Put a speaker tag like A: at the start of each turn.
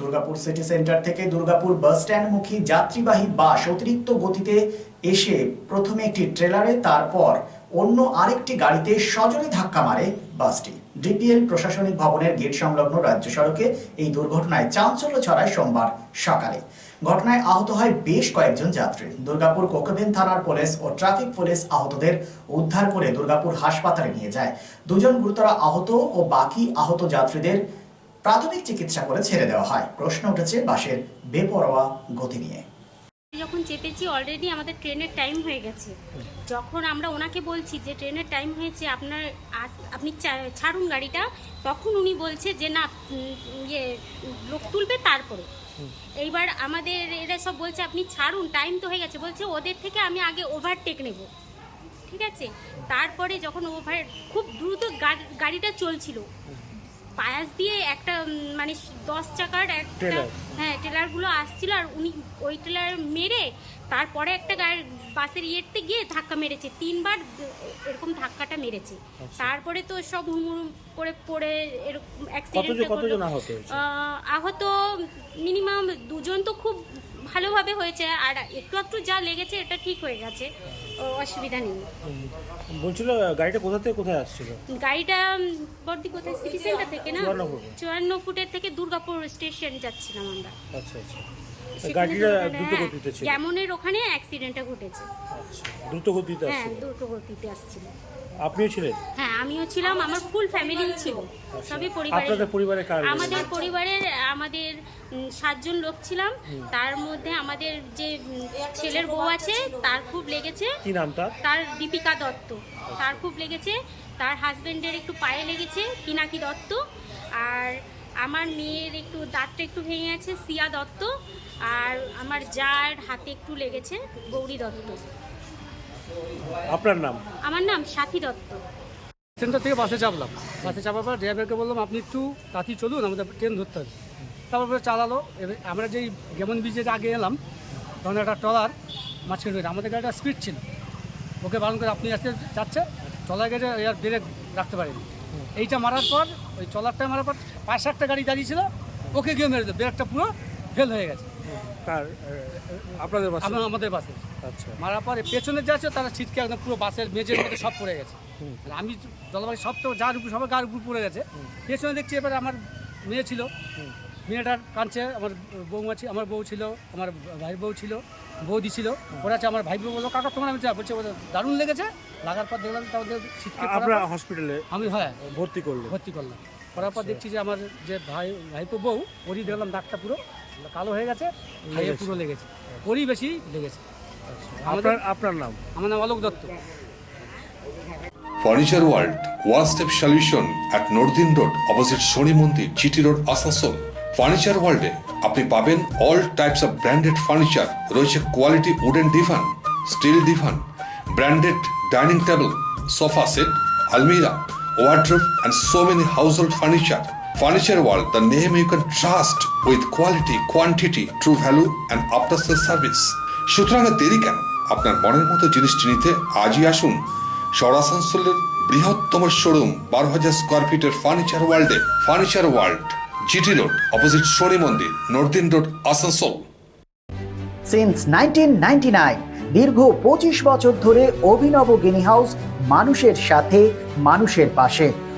A: Durgapur city centre থেকে দুর্গাপুর বাস স্ট্যান্ডমুখী যাত্রীবাহী বাস অতিরিক্ত গতিতে এসে প্রথমে একটি ট্রেলারে তারপর অন্য আরেকটি গাড়িতে সজোরে ধাক্কা মারে বাসটি ডিপিএল প্রশাসনিক ভবনের গেট সংলগ্ন রাজ্য সড়কে এই দুর্ঘটনায় চাঞ্চল্য ছড়ায় সোমবার সকালে। ঘটনায় আহত হয় বেশ কয়েকজন যাত্রী। দুর্গাপুর কোকোভেন থানার পুলিশ ও ট্রাফিক পুলিশ আহতদের উদ্ধার করে দুর্গাপুর হাসপাতালে নিয়ে যায়। দুজন গুরুতর আহত ও বাকি আহত যাত্রীদের প্রাথমিক চিকিৎসা করে ছেড়ে দেওয়া হয়। প্রশ্ন উঠেছে বাসের বেপরোয়া গতি নিয়ে।
B: যখন চেপেছি অলরেডি আমাদের ট্রেনের টাইম হয়ে গেছে। যখন আমরা ওনাকে বলছি যে, ট্রেনের টাইম হয়েছে, আপনার আপনি ছাড়ুন গাড়িটা, তখন উনি বলছে যে, না ইয়ে লোক তুলবে তারপরে। এইবার আমাদের, এরা সব বলছে, আপনি ছাড়ুন টাইম তো হয়ে গেছে। বলছে, ওদের থেকে আমি আগে ওভারটেক নেব। ঠিক আছে? তারপরে যখন ওভার খুব দ্রুত গাড়িটা চলছিল। পায়াস দিয়ে একটা মানে দশ চাকার একটা। হ্যাঁ ট্রেলারগুলো আসছিল আর উনি ওই ট্রেলার মেরে তারপরে একটা গাড়ি বাসের ইয়েতে গিয়ে ধাক্কা মেরেছে। তিনবার এরকম ধাক্কাটা মেরেছে। তারপরে তো সব হুমুর করে পড়ে এরকম অ্যাক্সিডেন্ট
C: আহত
B: মিনিমাম দুজন তো খুব ভালোভাবে হয়েছে। আর একটু একটু যা লেগেছে এটা ঠিক হয়ে গেছে। অসুবিধা নেই।
C: বলছিল গাড়িটা কোথা থেকে কোথায় আসছিল?
B: গাড়িটা বর্দি কোথায়? সিটি সেন্টার থেকে না?
C: চুয়ান্ন ফুটে।
B: চুয়ান্ন ফুটের থেকে দুর্গাপুর স্টেশন যাচ্ছিলাম আমরা।
C: আচ্ছা আচ্ছা। গাড়িটা দ্রুত
B: হ্যাঁ,
C: গতিতে ছিল।
B: গ্যামনের ওখানে অ্যাক্সিডেন্টটা ঘটেছে।
C: আচ্ছা দ্রুত গতিতে আসছিল।
B: হ্যাঁ দ্রুত গতিতে আসছিল।
C: আপনিও ছিলেন?
B: হ্যাঁ আমিও ছিলাম আমার ফুল ফ্যামিলি ছিল সবই পরিবারের
C: আপনাদের পরিবারে কার
B: আমাদের পরিবারের আমাদের সাতজন লোক ছিলাম তার মধ্যে আমাদের যে ছেলের বউ আছে তার খুব লেগেছে।
C: কি নাম তার?
B: তার দীপিকা দত্ত তার খুব লেগেছে তার হাজবেন্ডের একটু পায়ে লেগেছে পিনাকি দত্ত আর আমার মেয়ের একটু দাঁতটা একটু ভেঙে আছে সিয়া দত্ত আর আমার যার হাতে একটু লেগেছে গৌরী দত্ত।
C: আপনার নাম?
B: আমার নাম সাথী দত্ত।
D: সেন্টার থেকে বাসে চাপলাম। বাসে চাপার পর ড্রাইভারকে বললাম আপনি একটু তাড়াতাড়ি চলুন আমাদের ট্রেন ধরতে হবে। তারপরে চালালো। এবার আমরা যেই গেমন ব্রিজের আগে এলাম তখন একটা ট্রলার মাঝখানে রয়েছে। আমাদের গাড়িটা স্পিড ছিল। ওকে বারণ করে আপনি আসতে যাচ্ছে ট্রলার গাড়ি আর ব্রেক রাখতে পারেনি। এইটা মারার পর ওই ট্রলারটা মারার পর পাঁচ সাতটা গাড়ি দাঁড়িয়ে ছিল ওকে গিয়ে মেরে দেবে ব্রেকটা পুরো ফেল হয়ে গেছে।
C: আহ, আপনাদের বাসা?
D: আমাদের বাসে।
C: আচ্ছা।
D: মারার পরে পেছনে যা ছিল তারা ছিটকে একদম পুরো বাসের মেঝের মধ্যে সব পড়ে গেছে। আর আমি জলবায়ু সব তো যার উপর সবার গার উপর পড়ে গেছে। পেছনে দেখছি এবার আমার মেয়ে ছিল। মেয়েটার কাঁদছে আমার বৌমা ছিল আমার বউ ছিল আমার ভাই বউ ছিল বৌদি ছিল। ওরা আছে আমার ভাই বউ বলল কাকা তোমার আমি বলছে দারুণ লেগেছে। লাগার পর দেখলাম তাদের ছিটকে
C: হসপিটালে
D: আমি হ্যাঁ
C: ভর্তি করলেন।
D: ভর্তি করলাম। করার পর
C: আচ্ছা।
D: দেখছি যে আমার যে ভাই ভাইপো বউ ওরই দেখলাম ডাক্তার পুরো কালো হয়ে গেছে
C: লেগেছে।
D: পুরো লেগেছে। ওরই বেশি লেগেছে।
C: আপনার আপনার নাম?
D: আমার নাম Alok Dutta.
E: Furniture world one step solution at northern road opposite Shani মন্দির জিটি রোড আসানসোল ফার্নিচার ওয়ার্ল্ডে আপনি পাবেন all types of branded furniture রয়েছে quality wooden divan steel divan branded dining table sofa set আলমিরা wardrobe and so many household furniture. Furniture World, the name you can trust with quality, quantity, true value and after sales service. সুতরাং দেরি কেন? আপনার মনের মতো জিনিসটি নিতে আজই আসুন সরাসানসোলের বৃহত্তম শোরুম বারো হাজার স্কোয়ার ফিটের ফার্নিচার ওয়ার্ল্ডে furniture world GT road opposite Shani মন্দির northern road Asansol
A: since nineteen দীর্ঘ পঁচিশ বছর ধরে অভিনব গিনি হাউস মানুষের সাথে মানুষের পাশে।